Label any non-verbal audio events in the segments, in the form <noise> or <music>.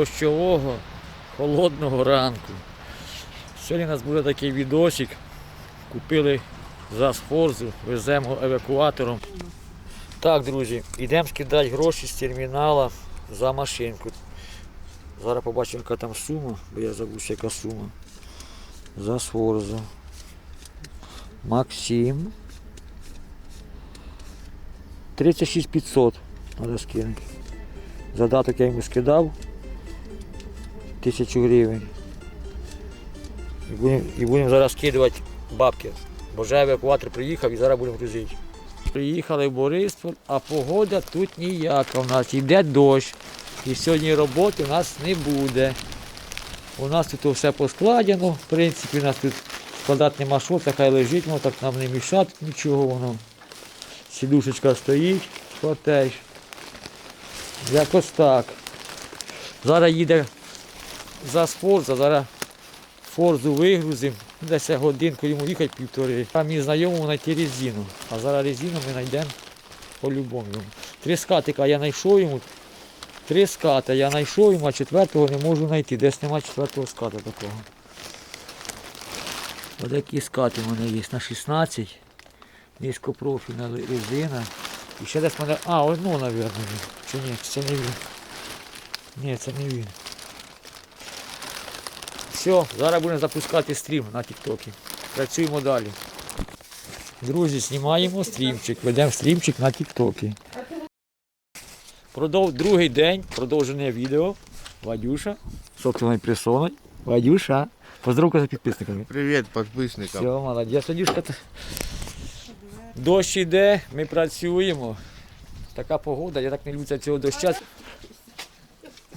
дощового, холодного ранку. Сьогодні у нас буде такий відосик. Купили за форзу, веземо евакуатором. Так, друзі, йдемо скидати гроші з термінала за машинку. Зараз побачимо, яка там сума, бо я забув, яка сума. За сфорзу. Максим. 36 500 треба скинути. Задаток я йому скидав. Тисячу гривень. І будемо, і будемо зараз скидувати бабки. Бо вже евакуатор приїхав і зараз будемо грузити. Приїхали в Борисполь, а погода тут ніяка у нас. Йде дощ. І сьогодні роботи у нас не буде. У нас тут все поскладено. В принципі, у нас тут складати нема що, це хай лежить, воно так нам не мішать нічого воно. Сідушечка стоїть, котеж. Якось так. Зараз їде за Форза, зараз Форзу вигрузимо. Десь годинку йому їхати півтори. Там мені знайомому знайти резину. А зараз резину ми знайдемо по-любому. Три скатика я знайшов йому. Три ската я знайшов йому, а четвертого не можу знайти. Десь немає четвертого ската такого. Ось такі скати в мене є на 16. Низькопрофільна резина. І ще десь мене. А, ось ну, мабуть. Чи ні, це не він. Ні, це не він. Все, зараз будемо запускати стрім на Тіктокі. Працюємо далі. Друзі, знімаємо стрімчик, ведемо стрімчик на Тіктокі. Продов... Другий день, продовження відео. Вадюша, собственною персоною. Вадюша. Поздоровка за підписниками. Подписчикам. Все, молодець. Вадюшка. Дощ іде, ми працюємо. Така погода, я так не люблю цього доща.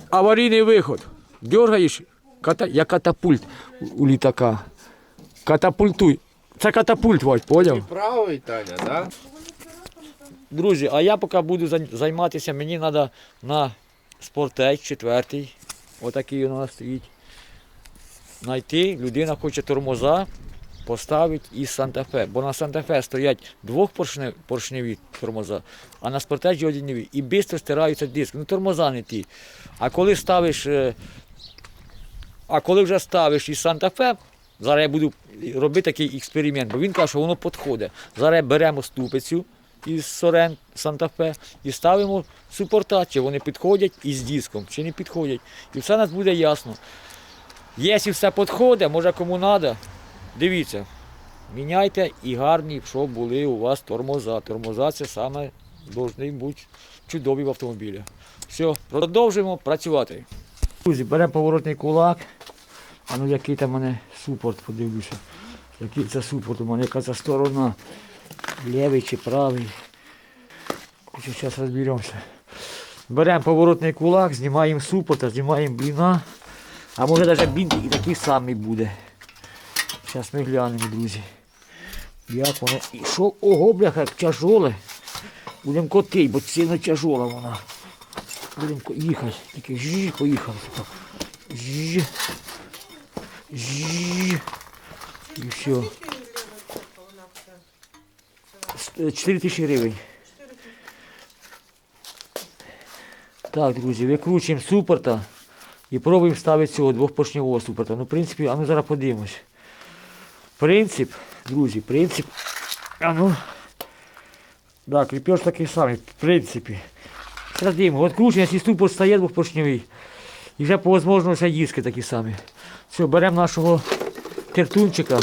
Аварійний виход. Дергаєш, ката... я катапульт у- літака. Катапультуй. Це катапульт, Вадь, поняв? правый, Таня, да? Друзі, а я поки буду зай- займатися, мені треба на спортеч четвертий. Отакий у нас стоїть. Знайти. Людина хоче тормоза поставити із Санта-Фе. Бо на Санта-Фе стоять двохпоршневі тормоза, а на спортечі однієві. І швидко стираються диски. Ну тормоза не ті. А коли ставиш. е, А коли вже ставиш із Санта-Фе, зараз я буду робити такий експеримент, бо він каже, що воно підходить. Зараз беремо ступицю із Сорен Санта-Фе і ставимо супорта, чи вони підходять із диском, чи не підходять. І все нас буде ясно. Якщо все підходить, може кому треба, дивіться, міняйте і гарні, щоб були у вас тормоза. Тормоза це саме повинні бути чудові в автомобілі. Все, продовжуємо працювати. Друзі, беремо поворотний кулак. А ну який там мене супорт, подивлюся. Який це супорт у мене, яка це сторона. Лівий чи правий. Зараз розберемося. Беремо поворотний кулак, знімаємо супорта, знімаємо бліна. А може навіть блін і такий самий буде. Зараз ми глянемо, друзі. Як воно. І що? Ого, бляха, як тяжоле. Будемо котить, бо сильно тяжола вона. Будемо їхати. Тільки жі, поїхали. Жі. Жі. І все. 4 тисячі гривень. Так, друзі, викручуємо супорта і пробуємо ставити цього двохпоршневого супорта. Ну, в принципі, а ну зараз подивимось. Принцип, друзі, принцип. А ну. Да, кріпеж такий самий, в принципі. Дивимо, відкручуємо, якщо супорт стає двохпоршневий. І вже по можливості диски такі самі. Все, беремо нашого тертунчика.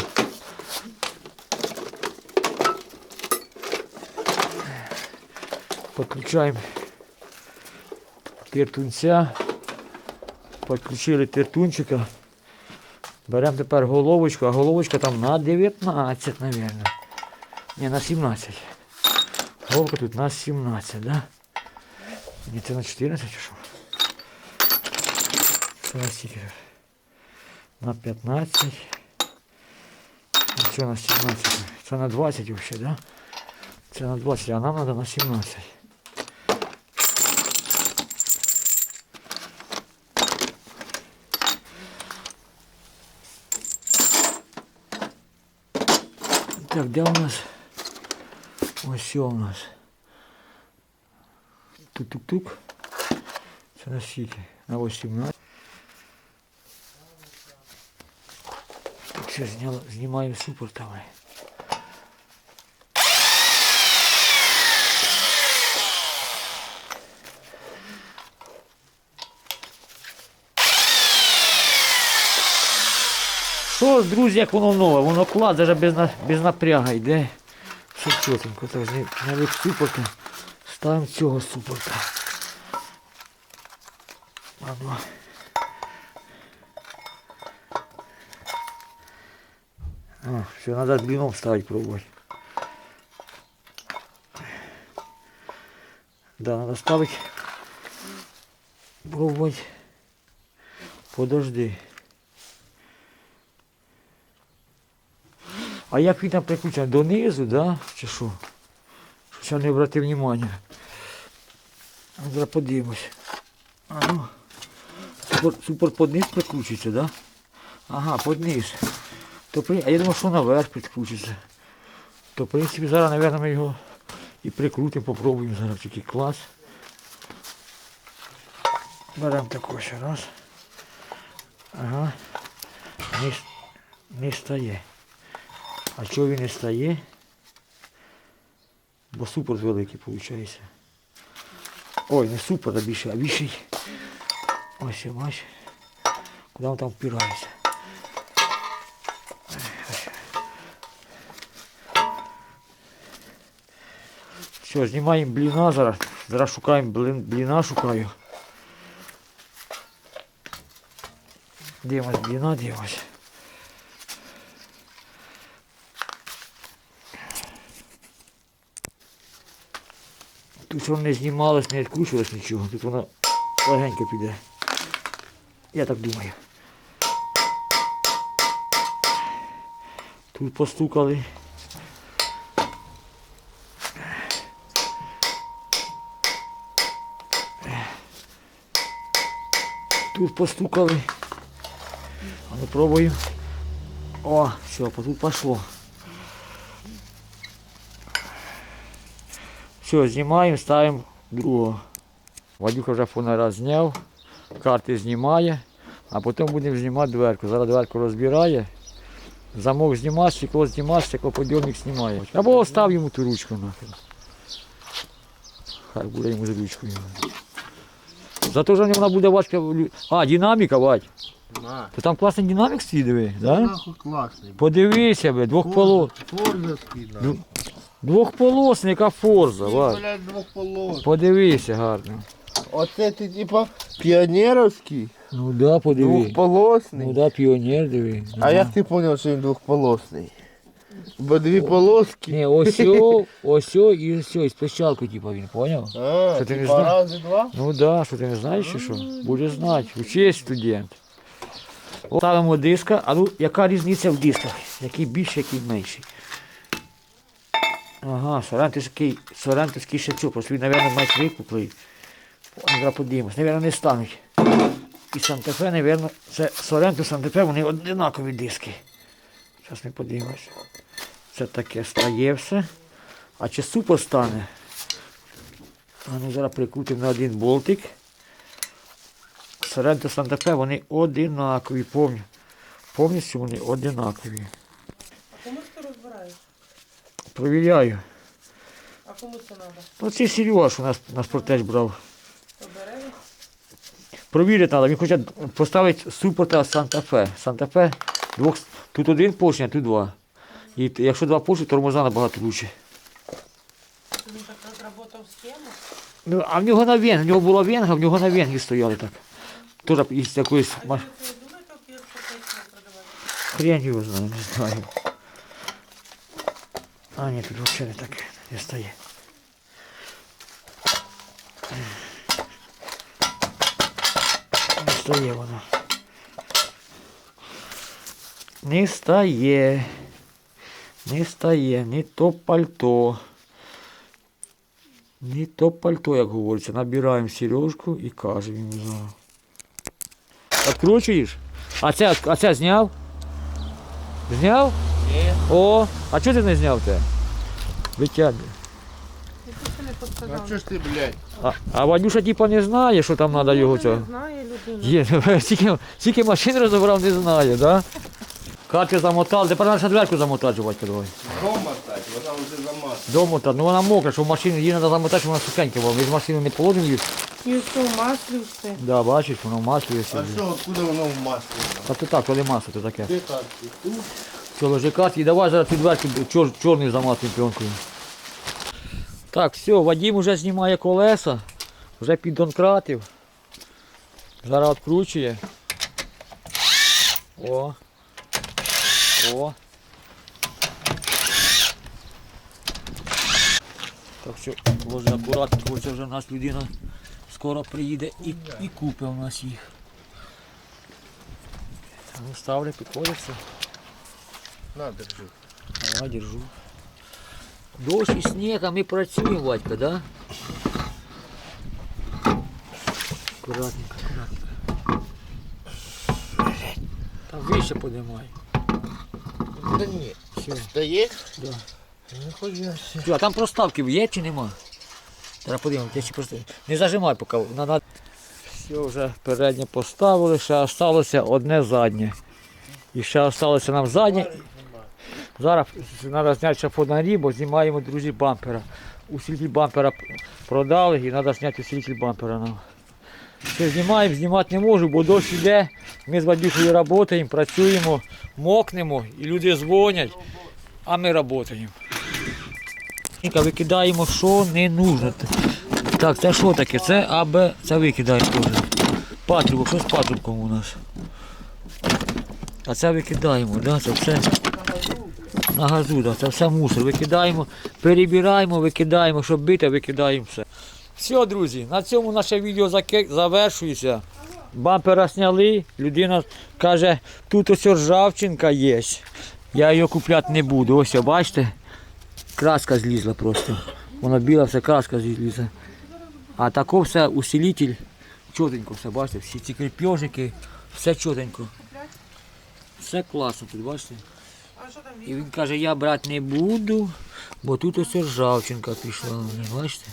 Подключаємо тертунця. Підключили тертунчика. Беремо тепер головочку, а головочка там на 19, мабуть. Ні, на 17. Головка тут на 17, да? Ні, це на 14 чи що? Це на стільки? На 15. А що на 17? Це на 20 взагалі, да? Це на 20, а нам треба на 17. Так, де у нас? Ось що у нас. Тук-тук-тук. Це на скільки? На 18. Так все зняло, знімаю супортами. Що ж, друзі, як воно нове, воно клад, даже без без напряга йде. Що чотенько, так навіть супорти. Ставимо цього супорта. Ладно. А, все, надо с блином ставить пробовать. Да, надо ставить. Пробовать. Подожди. А як він там прикручений? Донизу, да? Чи що? Щось не обратив внимання. Зараз подивимось. А ну. Супер, супер под низ прикручується, да? Ага, под низ. То, а я думав, що наверх підкрутиться. То, в принципі, зараз, мабуть, ми його і прикрутимо, попробуємо зараз тільки клас. Беремо такого ще раз. Ага. Не, не стає. А чого він не стає? Бо супер великий виходить. Ой, не супер, а більше, а більший. Ось, бач. Куди він там впирається. Все, знімаємо бліна зараз. Зараз шукаємо блін, бліна, шукаю. Дивимось бліна, дивимось. Тут воно не знімалось, не відкручувалось нічого. Тут воно легенько піде. Я так думаю. Тут постукали. Тут постукали. А ну пробую. О, все, тут пошло. Все, знімаємо, ставимо другого. Вадюха вже фонара зняв, карти знімає, а потім будемо знімати дверку. Зараз дверку розбирає. Замок знімає, стекло знімає, стеклоподйомник знімає. Або остав йому ту ручку нахер. Хай буде йому з ручкою. Зато ж вона буде важка. А, динаміка, Вадь. То там класний динамік стоїть, диви, да? Нахуй класний. Подивися, бе, двохполос. Форза скидна. Двохполосна, форза. Блядь, двохполос. Подивися гарно. Оце ти типа піонерівський, Ну да, подиви. двохполосний. Ну да, піонер, диви. А Да. як ти зрозумів, що він двохполосний? Бо дві полоски. Ні, ось <laughs> о, ось і ось о, і спочатку, типа, він, поняв? А, Що ти не типа рази два? Ну да, що ти не знаєш чи що? Буде знати. Учись, студент. О, Ставимо диска, а ну яка різниця в дисках? Який більший, який менший. Ага, сорантовський ще цю, просто він, мабуть, мать викуплений. Зараз подивимось, мабуть, не стануть. І Санта-Фе, мабуть, це Соренто, Санта-Фе, вони однакові диски. Зараз ми подивимось. Це таке стає все. А чи супер стане? А ну зараз прикрутимо на один болтик. Соренто Санта-Фе, вони одинакові, повні. Повністю вони одинакові. А кому ти розбираєш? Провіряю. А кому це треба? Ну це Сереж у нас на спортеч брав. Обереги? Провірити треба, він хоче поставити супер Санта-Фе. Санта-Фе двох, тут один поршень, а тут два. І якщо два поршні, тормоза набагато краще. Він так розробив схему. Ну, а в нього на вен, в нього була венга, в нього на венгі стояли так. Теж із якоїсь А ви думаєте, як продавати? хрень його знаю, не знаю. А, ні, тут взагалі не таке, не стає. Не стає воно. Не стає. Не стає, не то пальто. Не то пальто, як говориться. Набираємо сережку і кажемо йому. Откручуєш? А це, а це зняв? Зняв? О, а чого ти не зняв те? Витягни. Не А чого ж ти, блядь? А, а Вадюша типа не знає, що там треба його Не цього. знає людина. Є, <laughs> стільки, стільки машин розібрав, не знає, да? Карти замотали, тепер ще дверку замотати, батько, давай. Дома, кстати, вона вже замазана. Домотати, ну вона мокра, що в машину її треба замотати, щоб вона сухенька була. Ми з машини не положимо її. І все в маслі все. Да, бачиш, воно в маслі А собі. що, откуда воно в маслі? Та то так, коли масло, то таке. Де карти? Тут? Ложи і давай зараз ці дверки чор, чорний заматуємо пленкою. Так, все, Вадим вже знімає колеса, вже піддонкратив. Зараз відкручує. О. О. Так що ложи акуратно, це вже в нас людина скоро приїде і, і купить у нас їх. Ну, ставлю, підходиться. На, держи. Ага, держу. Дощ і сніг, а ми працюємо, Вадька, да? Аккуратненько, аккуратненько. Там вище подимай. Та ні. Все. Стає? Да. Що, а там проставки є чи нема? Зараз я ще просто. Не зажимай поки. Надо... Все, вже переднє поставили, ще залишилося одне заднє. І ще залишилося нам заднє. Зараз треба зняти ще фонарі, бо знімаємо, друзі, бампера. Усилитель бампера продали і треба зняти усилитель бампера нам. Все знімаємо, знімати не можу, бо дощ йде. Ми з Вадюшею працюємо, працюємо, мокнемо і люди дзвонять, а ми працюємо. Викидаємо, що не нужно. Так, це що таке? Це АБ, це викидаємо теж. Патрубок, що з патрубком у нас? А це викидаємо, да? це все на газу, да? це все мусор. Викидаємо, перебираємо, викидаємо, щоб бити, викидаємо все. Все, друзі, на цьому наше відео завершується. Бампера зняли, людина каже, тут ось ржавчинка є. Я її купляти не буду. Ось, бачите? краска злізла просто. Воно біла, все краска злізла. А тако все усилитель, чотенько все, бачите, всі ці крепежники, все чотенько. Все класно тут, бачите? І він каже, я брати не буду, бо тут ось ржавчинка пішла. Бачите?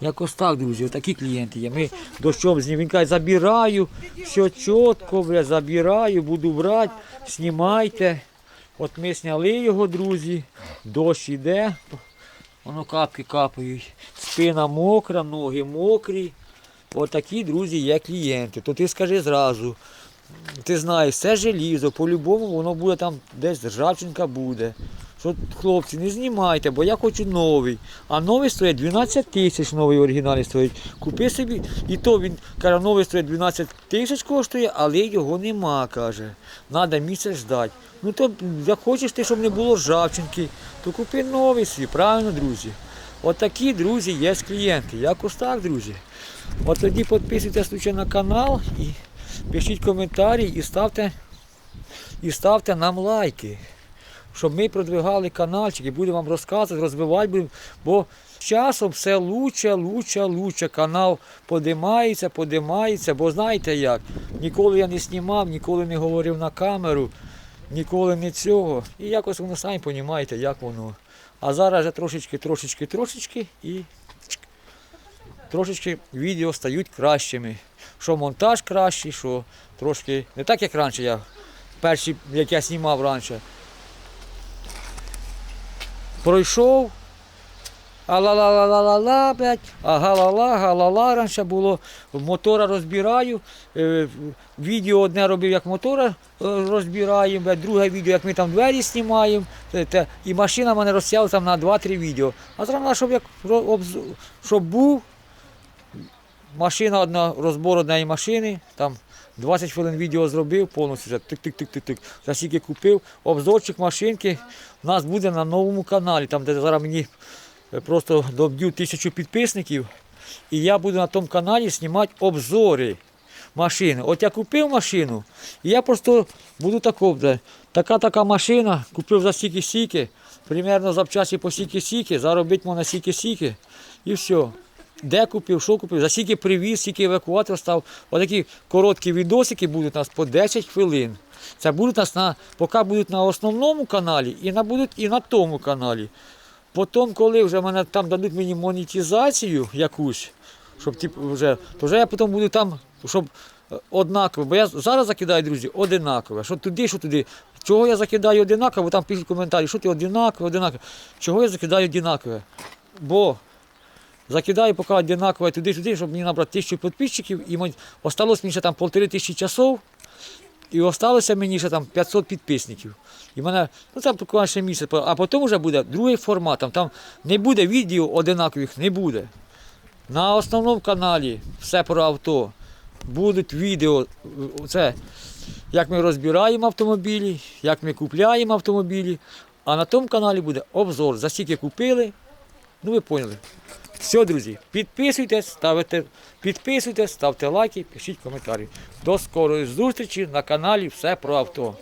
Якось так, друзі, отакі клієнти є. Ми дощом з ним, він каже, забираю, все чітко, бля, забираю, буду брати, знімайте. От ми зняли його, друзі, дощ іде, воно капки капають, спина мокра, ноги мокрі. Отакі, друзі, є клієнти. То ти скажи зразу, ти знаєш, це желізо, по-любому воно буде там десь ржавчинка буде. Що, хлопці, не знімайте, бо я хочу новий. А новий стоїть 12 тисяч, новий оригінальний стоїть. Купи собі. І то він каже, новий стоїть 12 тисяч коштує, але його нема, каже. Надо місяць ждати. Ну то як хочеш ти, щоб не було ржавчинки, то купи новий свій, правильно, друзі? От друзі, є клієнти. Якось так, друзі. От тоді підписуйтесь на канал і пишіть коментарі і ставте, і ставте нам лайки. Щоб ми продвигали каналчик і будемо вам розказувати, розвивати будемо. Бо з часом все лучше, лучше, лучше. Канал подимається, подимається, бо знаєте як, ніколи я не знімав, ніколи не говорив на камеру, ніколи не цього. І якось воно самі розумієте, як воно. А зараз вже трошечки, трошечки, трошечки і трошечки відео стають кращими. Що монтаж кращий, що трошки не так, як раніше я. Перші, як я знімав раніше. Пройшов. А-ла-ла-ла-ла-ла, блядь, а га-ла-ла, га-ла-ла раніше було. Мотора розбираю. е, Відео одне робив, як мотора е, розбираємо, блядь, друге відео, як ми там двері знімаємо. І машина мене розсяла там на 2-3 відео. А зараз, щоб, як, щоб був машина одна, розбор однієї машини, там 20 хвилин відео зробив, повністю вже тик-тик-тик-тик-тик. За скільки купив. Обзорчик машинки у нас буде на новому каналі, там де зараз мені е, просто доб'ю тисячу підписників. І я буду на тому каналі знімати обзори машини. От я купив машину, і я просто буду тако, така така машина, купив за стільки-сіки, примерно запчасті по стільки-сіки, заробить можна стільки-сіки, і все. Де купив, що купив, за скільки привіз, скільки евакуатор став. Отакі короткі відосики будуть у нас по 10 хвилин. Це будуть у нас на, поки будуть на основному каналі і на, будуть і на тому каналі. Потім, коли вже мене там дадуть мені монетизацію якусь, щоб типу, вже, то вже я потім буду там, щоб е, однаково. Бо я зараз закидаю, друзі, одинаково. Що туди, що туди. Чого я закидаю одинаково, там пишуть коментарі, що ти одинаково, одинаково. Чого я закидаю одинакове? Бо закидаю поки одинаково туди-сюди, щоб мені набрати тисячу підписчиків, і мені- осталось мені ще там полтори тисячі часов, і осталося мені ще там 500 підписників. І мене, ну там буквально ще місяць, а потім вже буде другий формат, там, там не буде відео одинакових, не буде. На основному каналі все про авто. Будуть відео, це як ми розбираємо автомобілі, як ми купляємо автомобілі. А на тому каналі буде обзор, за скільки купили. Ну ви поняли. Все, друзі, підписуйтесь, ставите, підписуйтесь, ставте лайки, пишіть коментарі. До скорої зустрічі на каналі Все про авто.